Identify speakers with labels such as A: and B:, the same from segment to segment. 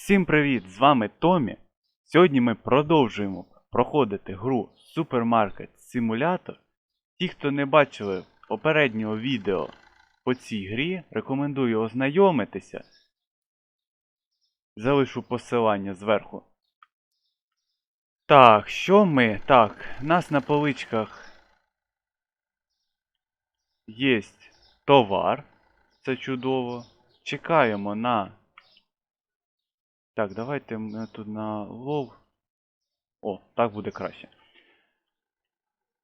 A: Всім привіт! З вами Томі. Сьогодні ми продовжуємо проходити гру Supermarket Simulator. Ті, хто не бачили попереднього відео по цій грі, рекомендую ознайомитися. Залишу посилання зверху. Так, що ми? Так, нас на поличках є товар. Це чудово. Чекаємо на так, давайте ми тут на лов. О, так буде краще.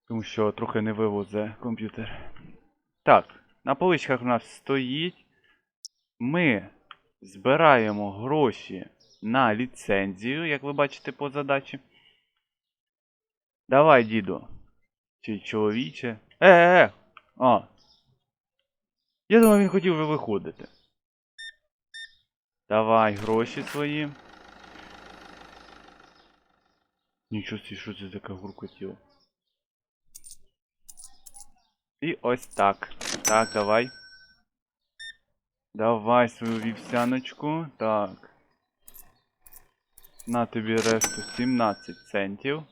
A: Тому що трохи не вивозе комп'ютер. Так, на поличках у нас стоїть. Ми збираємо гроші на ліцензію, як ви бачите по задачі. Давай, діду. Чи чоловіче. Е, е, е! А. Я думав, він хотів вже виходити. Давай гроші свої. Нічого що це таке гуркотіло. І ось так. Так, давай. Давай свою вівсяночку. Так. На тобі решту 17 центів.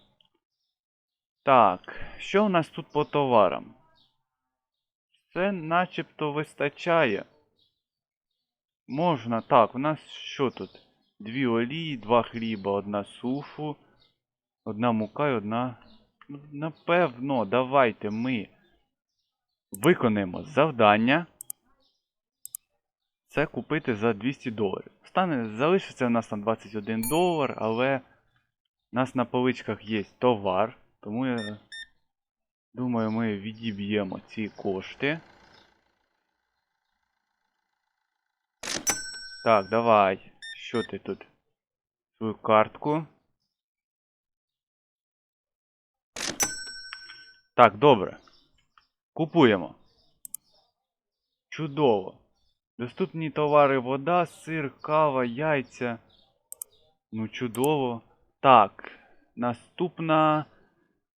A: Так, що у нас тут по товарам? Це начебто вистачає. Можна, так, у нас що тут? Дві олії, два хліба, одна суфу, одна мука і одна. Напевно, давайте ми виконаємо завдання. Це купити за 200 доларів. Стане, залишиться у нас там 21 долар, але у нас на поличках є товар, тому я думаю, ми відіб'ємо ці кошти. Так, давай. Що ти тут? Свою картку. Так, добре. Купуємо. Чудово. Доступні товари вода, сир, кава, яйця. Ну, чудово. Так. Наступна.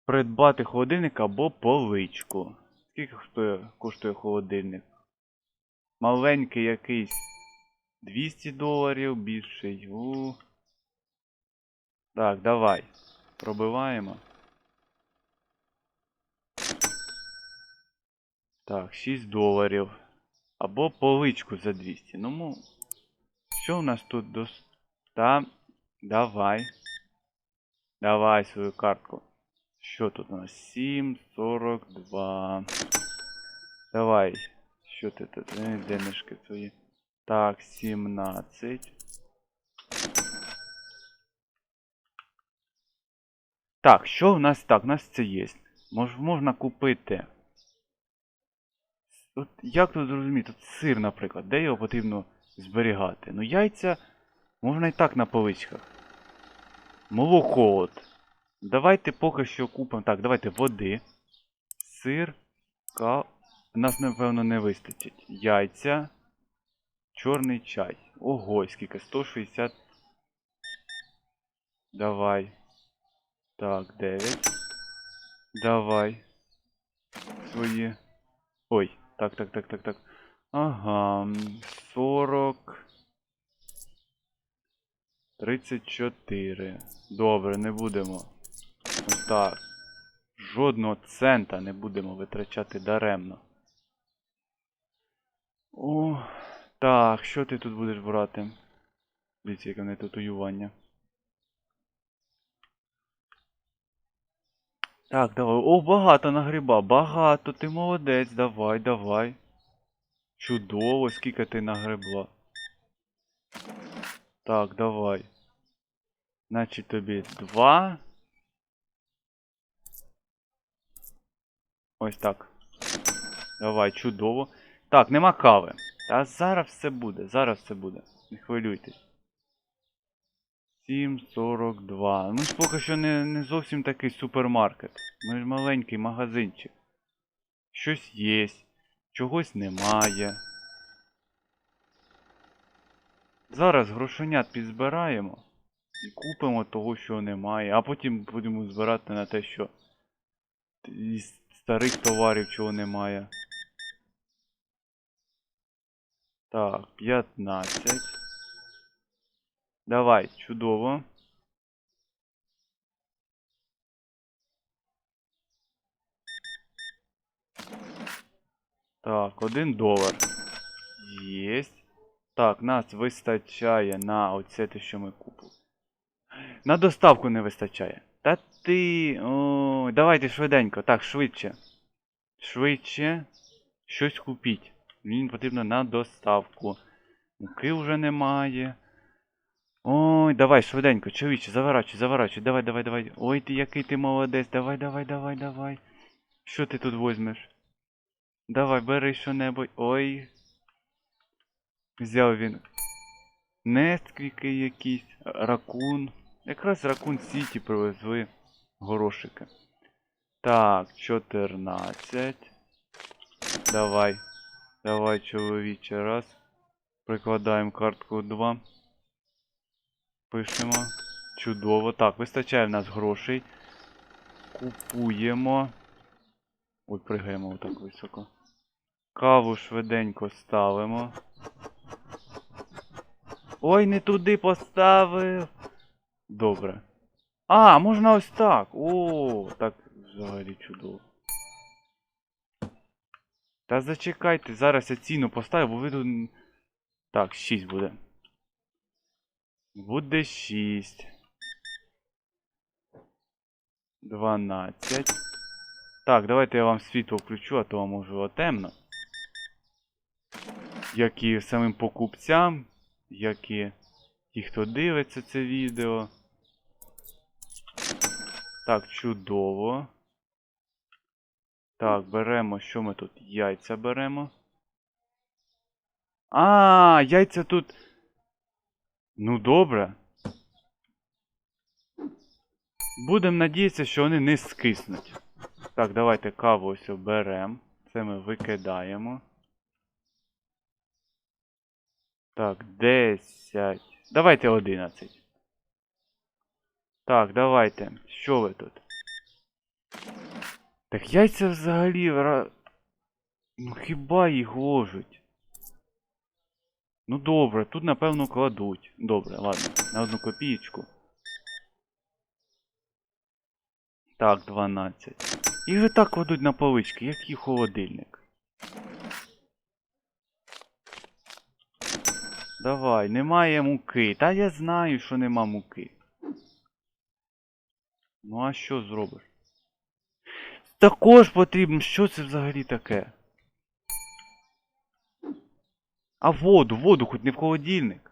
A: Придбати холодильник або поличку. Скільки коштує, холодильник? Маленький якийсь. 200 доларів більший. У. Так, давай. Пробиваємо. Так, 6 доларів. Або поличку за 200. Ну, мо- що у нас тут до... Та, давай. Давай свою картку. Що тут у нас? 7, 42. Давай. Що ти тут? Денежки твої. Так, 17. Так, що в нас так? У нас це є. Мож, можна купити. От як тут зрозуміти? Тут сир, наприклад, де його потрібно зберігати? Ну, яйця можна і так на поличках. Молоко от. Давайте поки що купимо. Так, давайте води. Сир. Ка... Нас, напевно, не вистачить. Яйця. Чорний чай. Ого, скільки? 160. Давай. Так, 9. Давай. Свої. Ой, так, так, так, так, так. Ага. 40. 34. Добре, не будемо. Так. Жодного цента не будемо витрачати даремно. О, так, що ти тут будеш брати? Дивіться, яке в неї татуювання. Так, давай. О, багато нагриба, багато, ти молодець, давай, давай. Чудово, скільки ти нагребла. Так, давай. Значить тобі два. Ось так. Давай, чудово. Так, нема кави. Та зараз все буде, зараз все буде. Не хвилюйтесь. 7.42. Ну поки що не, не зовсім такий супермаркет. Ми ж маленький магазинчик. Щось є, чогось немає. Зараз грошенят підзбираємо і купимо того, що немає, а потім будемо збирати на те, що із старих товарів чого немає. Так, 15. Давай, чудово. Так, один долар. Єсть. Так, нас вистачає на оце те, що ми купили. На доставку не вистачає. Та ти. Ой, давайте швиденько. Так, швидше. Швидше. Щось купіть. Мені потрібно на доставку. Муки вже немає. Ой, давай, швиденько, чоловіче, заворачуй, заворачуй, давай, давай, давай. Ой, ти який ти молодець, давай, давай, давай, давай. Що ти тут возьмеш? Давай, бери що-небудь. Ой. Взяв він. Несквіки якісь, ракун. Якраз ракун Сіті привезли горошики. Так, 14. Давай. Давай, чоловіче, раз. Прикладаємо картку 2. Пишемо. Чудово. Так, вистачає в нас грошей. Купуємо. Ой, пригаємо отак високо. Каву швиденько ставимо. Ой, не туди поставив. Добре. А, можна ось так. О, так взагалі чудово. Та зачекайте, зараз я ціну поставлю, бо ви тут. Так, 6 буде. Буде 6. 12. Так, давайте я вам світло включу, а то вам може темно. Як і самим покупцям, як і ті, хто дивиться це відео. Так, чудово. Так, беремо, що ми тут? Яйця беремо. А, яйця тут. Ну добре. Будемо надіятися, що вони не скиснуть. Так, давайте каву ось беремо. Це ми викидаємо. Так, 10. Давайте 11. Так, давайте. Що ви тут? Так яйця взагалі. ра- Ну хіба їх ложуть? Ну добре, тут напевно кладуть. Добре, ладно, на одну копієчку. Так, 12. Їх же так кладуть на полички, як і холодильник. Давай, немає муки. Та я знаю, що нема муки. Ну а що зробиш? Також потрібно. Що це взагалі таке? А воду, воду хоч не в холодильник.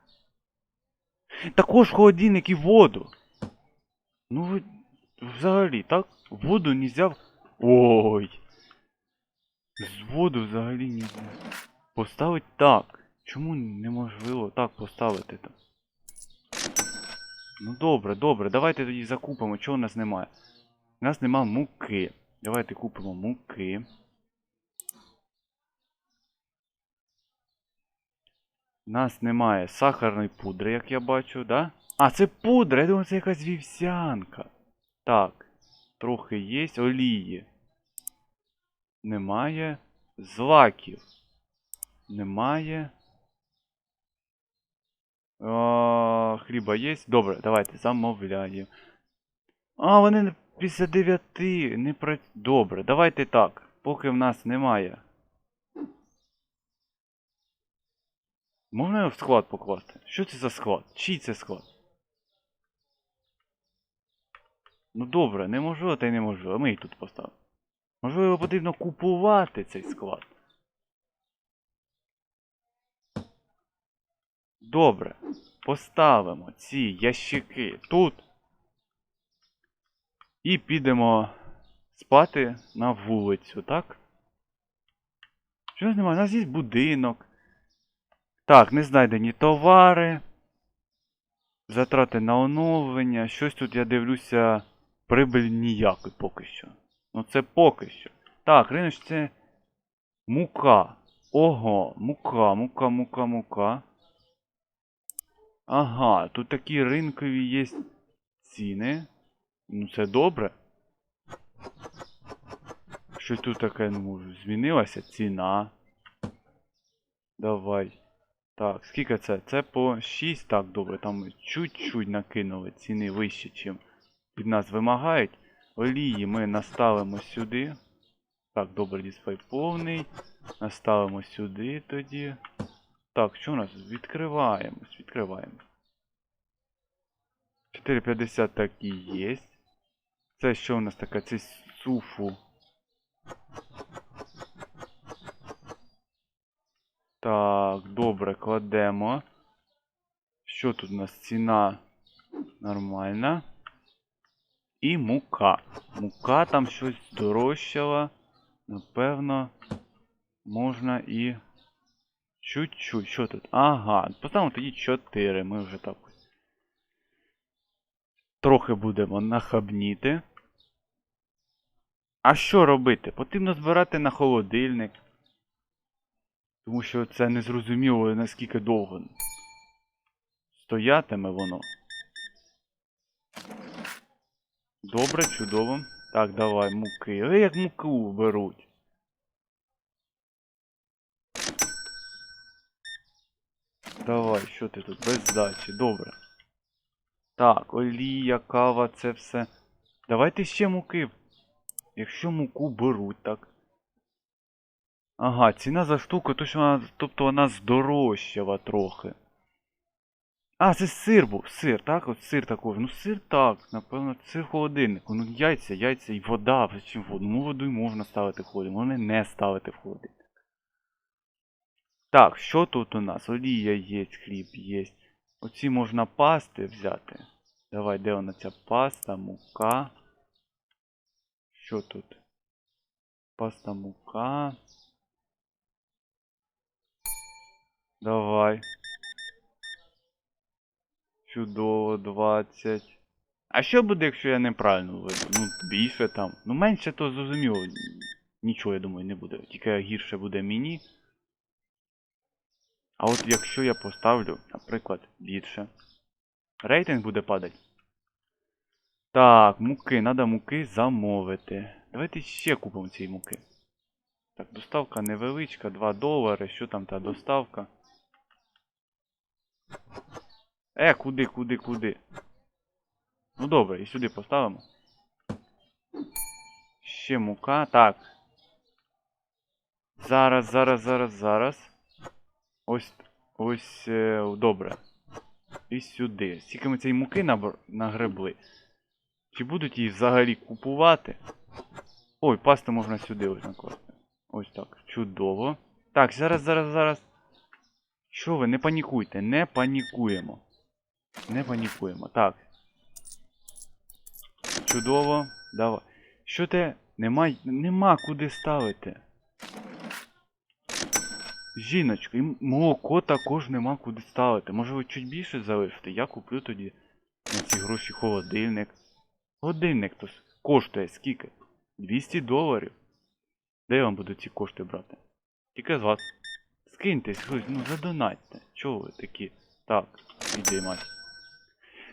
A: Також в холодильник і воду. Ну ви взагалі, так? Воду нельзя. в- Ой. З воду взагалі нельзя. Поставить так. Чому неможливо так поставити там? Ну добре, добре, давайте тоді закупимо. Чого у нас немає? У нас нема муки. Давайте купимо муки. У нас немає сахарної пудри, як я бачу, да? А, це пудра, я думаю, це якась вівсянка. Так, трохи є олії. Немає. Злаків. Немає. А, хліба є? Добре, давайте замовляємо. А, вони після 9 не про... Добре, давайте так. Поки в нас немає. Можна його в склад покласти? Що це за склад? Чий це склад? Ну добре, неможливо та й неможливо. Ми їх тут поставимо. Можливо, потрібно купувати цей склад. Добре. Поставимо ці ящики тут. І підемо спати на вулицю, так? Що ж немає? У нас є будинок. Так, не знайдені товари. Затрати на оновлення. Щось тут я дивлюся. Прибиль ніякої поки що. Ну це поки що. Так, ринок це мука. Ого, мука, мука, мука, мука. Ага, тут такі ринкові є ціни. Ну це добре. Щось тут таке, ну, змінилася ціна. Давай. Так, скільки це? Це по 6, так, добре, там чуть-чуть накинули ціни вище, чим від нас вимагають. Олії ми наставимо сюди. Так, добре, дисплей повний. Наставимо сюди тоді. Так, що у нас? Відкриваємось, відкриваємось. 4,50 так і є. Це що у нас таке? Це суфу. Так, добре, кладемо. Що тут у нас? Ціна нормальна. І мука. Мука там щось дорожчала. Напевно, можна і. Чуть-чуть. Що тут? Ага, поставимо тоді 4. Ми вже так. Трохи будемо нахабніти. А що робити? Потрібно збирати на холодильник. Тому що це незрозуміло наскільки довго стоятиме воно. Добре, чудово. Так, давай, муки. Е, як муку беруть. Давай, що ти тут? Без здачі, добре. Так, олія, кава, це все. Давайте ще муки. Якщо муку беруть, так. Ага, ціна за штуку, то що вона, тобто вона здорожчала трохи. А, це сир був, сир, так? От сир такий. Ну сир так, напевно, сир в холодильнику. Ну яйця, яйця і вода, чим воду. Ну воду й можна ставити в холодильник, можна не ставити в холодильник. Так, що тут у нас? Олія є, хліб є. Оці можна пасти взяти. Давай, де вона ця паста, мука. Що тут? Паста мука. Давай. Чудово, 20. А що буде, якщо я неправильно введу? Ну, більше там. Ну менше то зрозуміло. Нічого, я думаю, не буде. Тільки гірше буде мені. А от якщо я поставлю, наприклад, більше. Рейтинг буде падати. Так, муки, треба муки замовити. Давайте ще купимо цієї муки. Так, доставка невеличка, 2 долари. Що там та доставка? Е, куди, куди, куди? Ну добре, і сюди поставимо. Ще мука. Так. Зараз, зараз, зараз, зараз. Ось. Ось. Е, добре. І сюди. Скільки ми цієї муки нагребли. Чи будуть її взагалі купувати? Ой, пасти можна сюди ось накласти. Ось так. Чудово. Так, зараз, зараз, зараз. Що ви, не панікуйте, не панікуємо. Не панікуємо. Так. Чудово. Давай. Що те? Нема, нема куди ставити. Жіночка, і молоко також нема куди ставити. Може ви чуть більше залишите? Я куплю тоді на ці гроші холодильник. Холодильник то коштує скільки? 200 доларів. Де я вам буду ці кошти брати? Тільки з вас. Скиньтесь, хтось, ну задонатьте. Чого ви такі? Так, іди мать.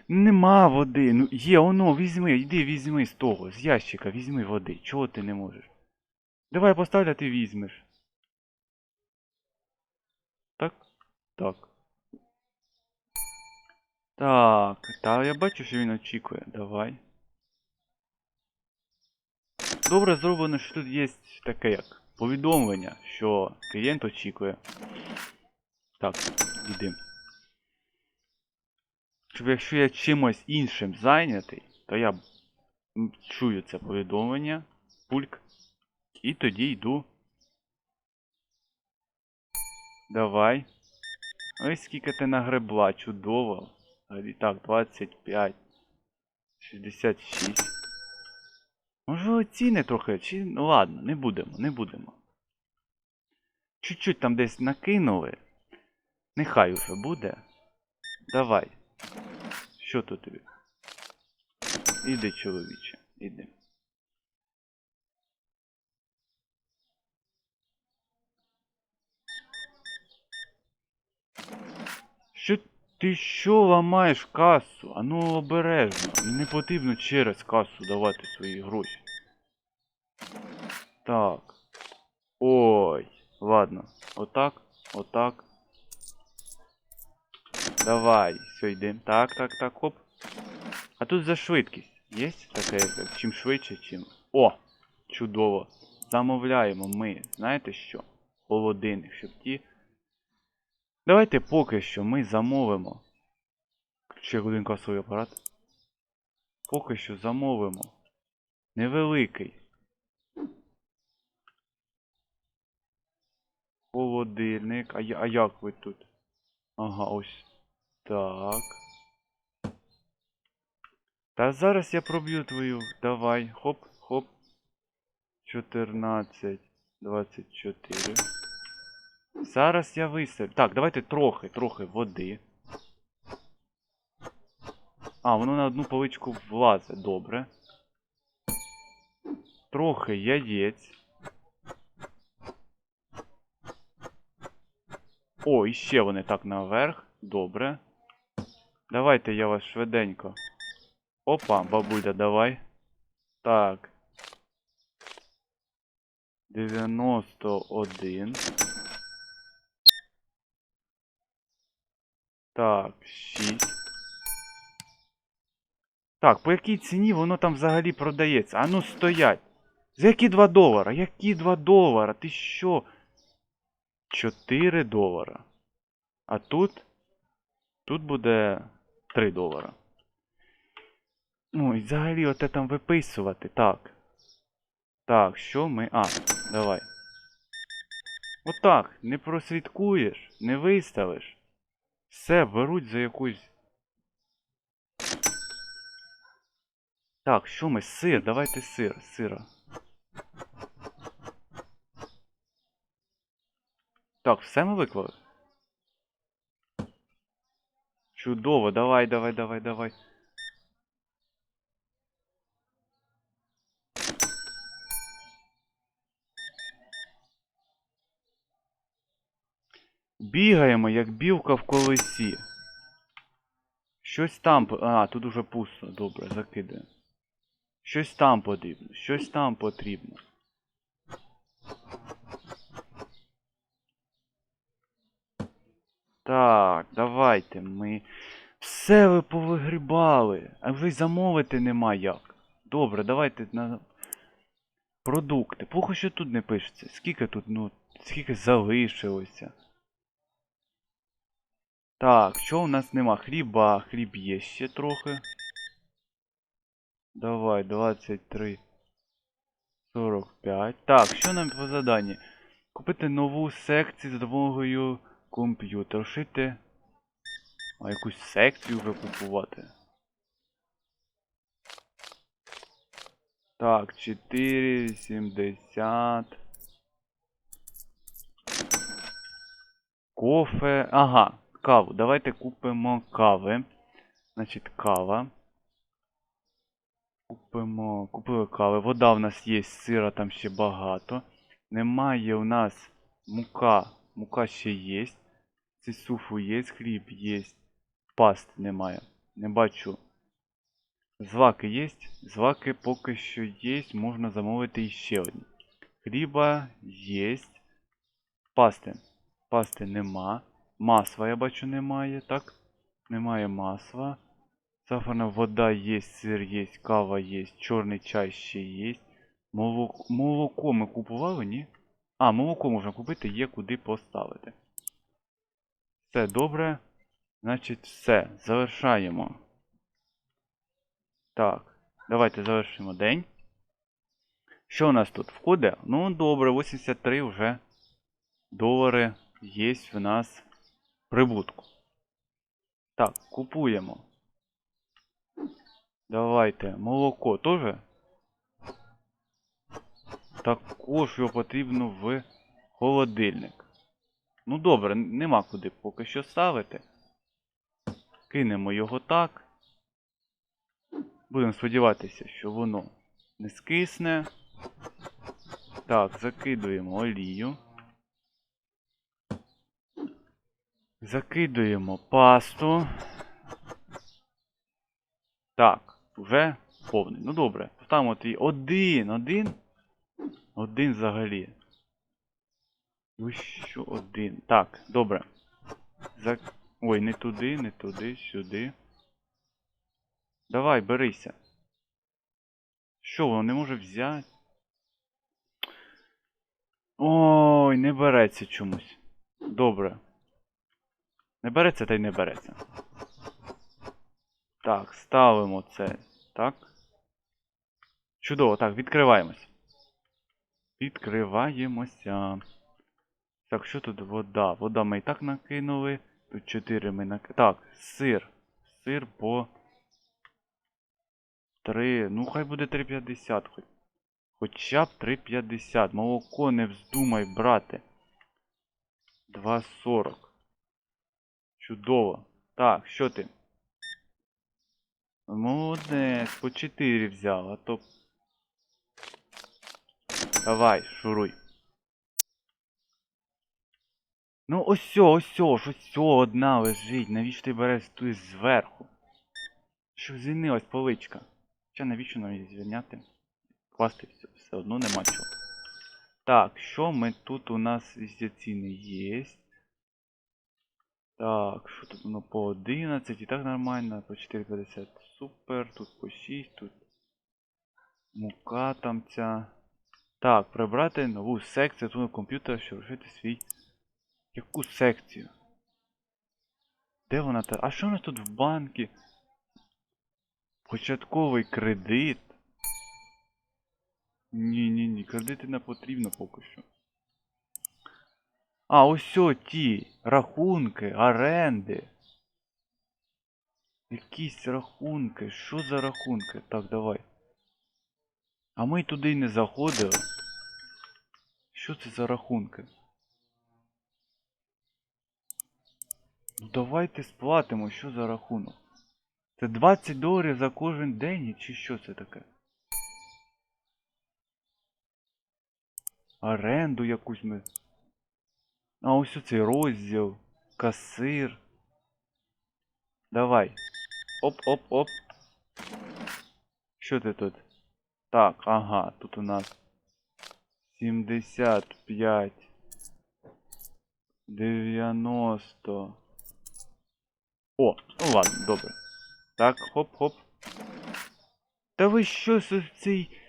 A: Нема води. Ну є, оно, візьми, йди візьми з того, з ящика, візьми води. Чого ти не можеш? Давай я поставлю, ти візьмеш. Так? Так. Так, та я бачу, що він очікує. Давай. Добре зроблено, що тут є таке як повідомлення, що клієнт очікує. Так, іди. Щоб якщо я чимось іншим зайнятий, то я чую це повідомлення, пульк, і тоді йду. Давай. Ось скільки ти нагребла, чудово. І Так, 25. 66. Може ціни трохи, чи. Ну ладно, не будемо, не будемо. Чуть-чуть там десь накинули. Нехай уже буде. Давай. Що тут тобі? Іди, чоловіче, іди. Ти що ламаєш касу? Ану обережно. Мені не потрібно через касу давати свої гроші. Так. Ой. Ладно. Отак. Отак. Давай, все, йдемо. Так, так, так, хоп. А тут за швидкість. Є таке, чим швидше, чим. О! Чудово. Замовляємо ми. Знаєте що? Холодильник, щоб ті. Давайте поки що ми замовимо. Ще один касовий апарат. Поки що замовимо. Невеликий. Холодильник. А, а як ви тут? Ага, ось. Так. Та зараз я проб'ю твою. Давай. Хоп, хоп. 14, 24. Зараз я виставлю. Так, давайте трохи, трохи води. А, воно на одну поличку влазить, добре. Трохи яєць. О, і ще вони так наверх. Добре. Давайте я вас швиденько. Опа, бабуля, давай. Так. 91. Так, 6. Так, по якій ціні воно там взагалі продається? А ну стоять. За які 2 долара? Які 2 долара? Ти що? 4 долара. А тут. Тут буде 3 долара. Ну, і взагалі оте там виписувати. Так. Так, що ми. А, давай. Отак. Не прослідкуєш, не виставиш. Все, беруть за якусь. Так, що ми? Сир, давайте сир, сира. Так, все ми виклали? Чудово, давай, давай, давай, давай. Бігаємо, як білка в колесі. Щось там. А, тут уже пусто. Добре, закидаємо. Щось там потрібно. Щось там потрібно. Так, давайте ми. Все ви повигрібали. А вже й замовити нема як. Добре, давайте на. Продукти. Плохо, що тут не пишеться. Скільки тут, ну, скільки залишилося. Так, що у нас нема? Хліба, хліб є ще трохи. Давай, 23. 45. Так, що нам по заданні? Купити нову секцію за допомогою комп'ютера. Шити. А якусь секцію вже купувати. Так, 4, 70. Кофе. Ага, каву. Давайте купимо кави. Значить, кава. Купимо. Купили кави. Вода в нас є, сира там ще багато. Немає у нас мука. Мука ще є. Цисуфу є, хліб є. Паст немає. Не бачу. Злаки є. Злаки поки що є. Можна замовити іще одні. Хліба є. Пасти. Пасти нема. Масла я бачу немає, так? Немає масла. Сахарна вода є, сир є, кава є, чорний чай ще є. Молоко, молоко ми купували, ні? А, молоко можна купити, є куди поставити. Все добре. Значить, все. Завершаємо. Так, давайте завершимо день. Що у нас тут входить? Ну, добре, 83 вже долари є в нас прибутку. Так, купуємо. Давайте. Молоко теж? Також його потрібно в холодильник. Ну добре, нема куди поки що ставити. Кинемо його так. Будемо сподіватися, що воно не скисне. Так, закидуємо олію. Закидуємо пасту. Так, вже повний. Ну добре. Поставимо твій один, один. Один взагалі. Ну що один? Так, добре. За... Ой, не туди, не туди, сюди. Давай, берися. Що, воно не може взяти? Ой, не береться чомусь. Добре. Не береться та й не береться. Так, ставимо це. Так. Чудово, так, відкриваємось. Відкриваємося. Так, що тут вода? Вода ми і так накинули. Тут 4 ми накинули. Так, сир. Сир по 3. Ну, хай буде 3,50 хоч. Хоча б 3,50. Молоко не вздумай брати. 2,40. Чудово. Так, що ти? Молодець, по 4 взяв, а то. Давай, шуруй. Ну ось ось ось сьо одна лежить. Навіщо ти береш ту зверху? Що звільнилась поличка? Хоча навіщо нам її звільняти? Класти все, все одно нема чого. Так, що ми тут у нас ці ціни є? Так, що тут воно по 11 і так нормально, по 4,50 супер, тут по 6, тут мука там ця. Так, прибрати нову секцію твого комп'ютера, щоб рушити свій. Яку секцію? Де вона та? А що у нас тут в банкі? Початковий кредит. Ні, ні, ні, кредити не потрібно поки що. А, ось ті рахунки, оренди. Якісь рахунки. Що за рахунки? Так, давай. А ми туди не заходили. Що це за рахунки? Ну давайте сплатимо, що за рахунок. Це 20 доларів за кожен день, чи що це таке? Оренду якусь ми. А ось оцей розділ. Касир. Давай. Оп-оп-оп. Що ти тут? Так, ага, тут у нас 75. 90. О, ну ладно, добре. Так, хоп-хоп. Та ви що цей.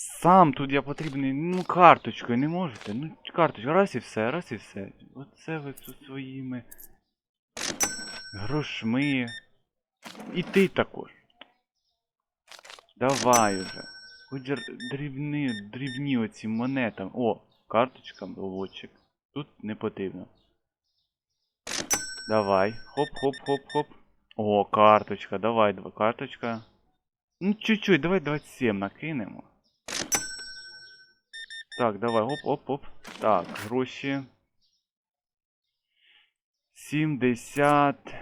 A: Сам тут я потрібний. Ну, карточкою не можете. Ну, карточка, раз і все, раз і все. Оце ви тут своїми грошми. І ти також. Давай уже. Хоч дрібні, дрібні оці монетам. О, карточка, ловочек. Тут не потрібно. Давай. Хоп-хоп-хоп-хоп. О, карточка, давай, два карточка. Ну, чуть-чуть, давай 27 накинемо. Так, давай, оп-оп-оп. Так, гроші. 70.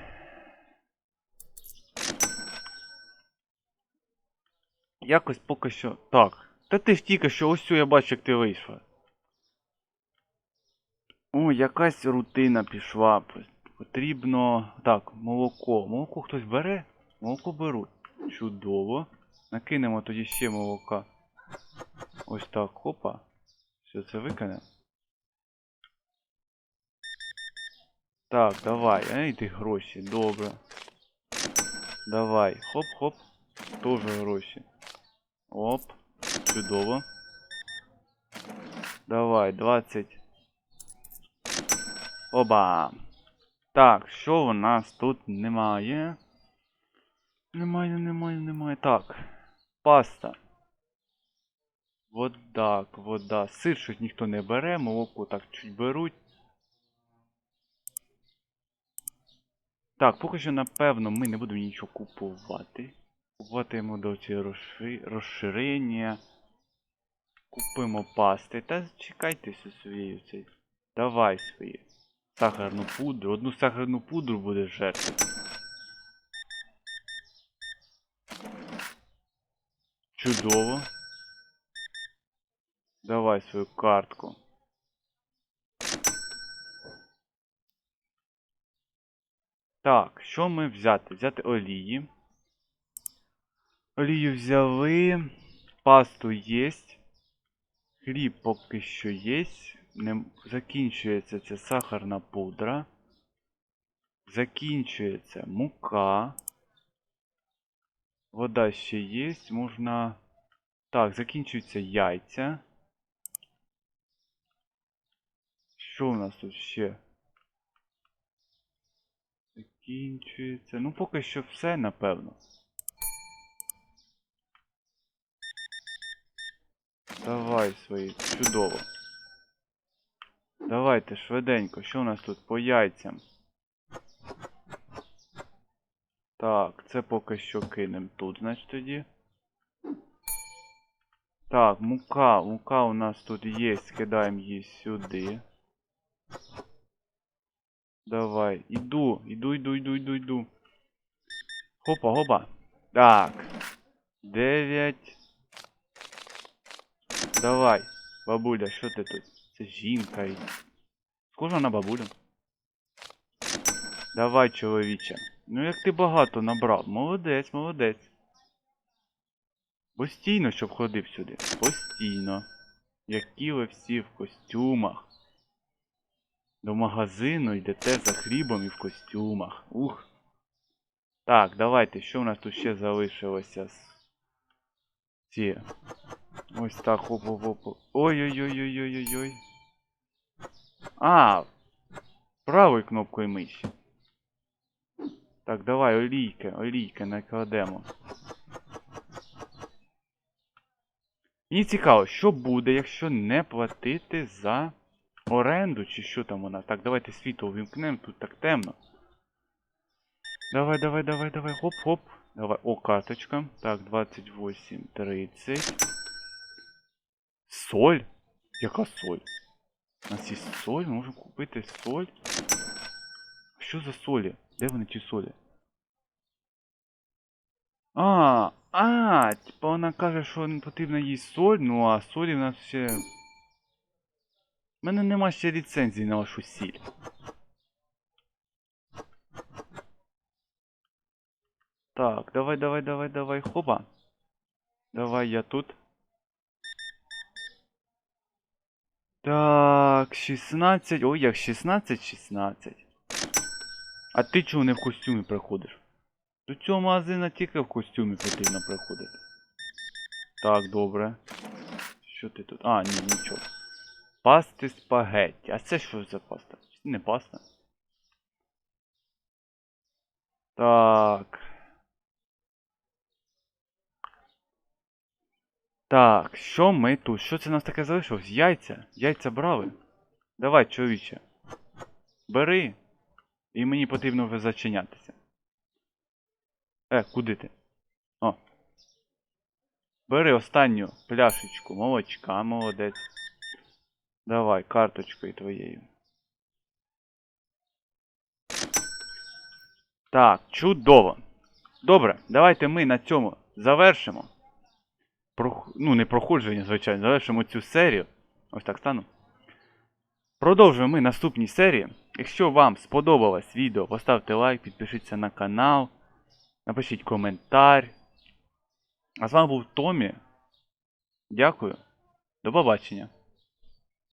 A: Якось поки що. Так. Та ти ж тільки що ось я бачу, як ти вийшла. О, якась рутина пішла. Потрібно. Так, молоко. Молоко хтось бере? Молоко беруть. Чудово. Накинемо тоді ще молока. Ось так, хопа. Все це викине. Так, давай. Ей ти гроші, добре. Давай. Хоп-хоп. Тоже гроші. Оп. Чудово. Давай, 20. Оба. Так, що у нас тут немає? Немає, немає, немає. Так. Паста. Вода, вода. Сир щось ніхто не бере, молоко так чуть беруть. Так, поки що, напевно, ми не будемо нічого купувати. Купуватимемо до розши... розширення. Купимо пасти. Та чекайте зі своєю цей. Давай свої. Сахарну пудру. Одну сахарну пудру буде жерти. Чудово. Давай свою картку. Так, що ми взяти? Взяти олії. Олію взяли. Пасту єсть. Хліб поки що є. Не... Закінчується ця сахарна пудра. Закінчується мука. Вода ще є, можна. Так, закінчуються яйця. Що у нас тут ще? Закінчується. Ну, поки що все, напевно. Давай свої. Чудово. Давайте швиденько. Що у нас тут по яйцям? Так, це поки що кинемо тут, значить тоді. Так, мука. Мука у нас тут є. Скидаємо її сюди. Давай. Іду, іду, іду, іду, іду, іду. Хопа, хопа. Так. Дев'ять. Давай, бабуля, що ти тут? Це жінка. Схожа на бабулю. Давай, чоловіче. Ну як ти багато набрав. Молодець, молодець. Постійно, щоб ходив сюди. Постійно. Які ви всі в костюмах. До магазину йдете за хлібом і в костюмах. Ух. Так, давайте, що в нас тут ще залишилося? Ці. Ось так, хоп-хоп-хоп. Ой-ой-ой-ой-ой-ой. А! Правою кнопкою миші. Так, давай, олійки, олійки накладемо. Мені цікаво, що буде, якщо не платити за оренду, чи що там вона. Так, давайте світло вімкнемо, тут так темно. Давай, давай, давай, давай, хоп-хоп. Давай, о, карточка. Так, 28, 30. Соль? Яка соль? У нас є соль, ми можемо купити соль. Що за солі? Де вони ті солі? А, а, типа вона каже, що не потрібна їй соль, ну а солі в нас ще. У мене нема ще ліцензії на вашу сіль. Так, давай, давай, давай, давай, хоба. Давай я тут. Так, 16. Ой, як 16, 16. А ти чого не в костюмі приходиш? До цього магазина тільки в костюмі потрібно приходити. Так, добре. Що ти тут? А, ні, нічого. Пасти спагетті. А це що за паста? Не паста. Так. Так, що ми тут? Що це у нас таке залишилось? Яйця? Яйця брали? Давай, чоловіче. Бери. І мені потрібно вже зачинятися. Е, куди ти? О. Бери останню пляшечку молочка, молодець. Давай, карточкою твоєю. Так, чудово. Добре, давайте ми на цьому завершимо. Прох... Ну, не проходження, звичайно, завершимо цю серію. Ось так стану. Продовжуємо ми наступній серії. Якщо вам сподобалось відео, поставте лайк, підпишіться на канал, напишіть коментар. А з вами був Томі. Дякую. До побачення.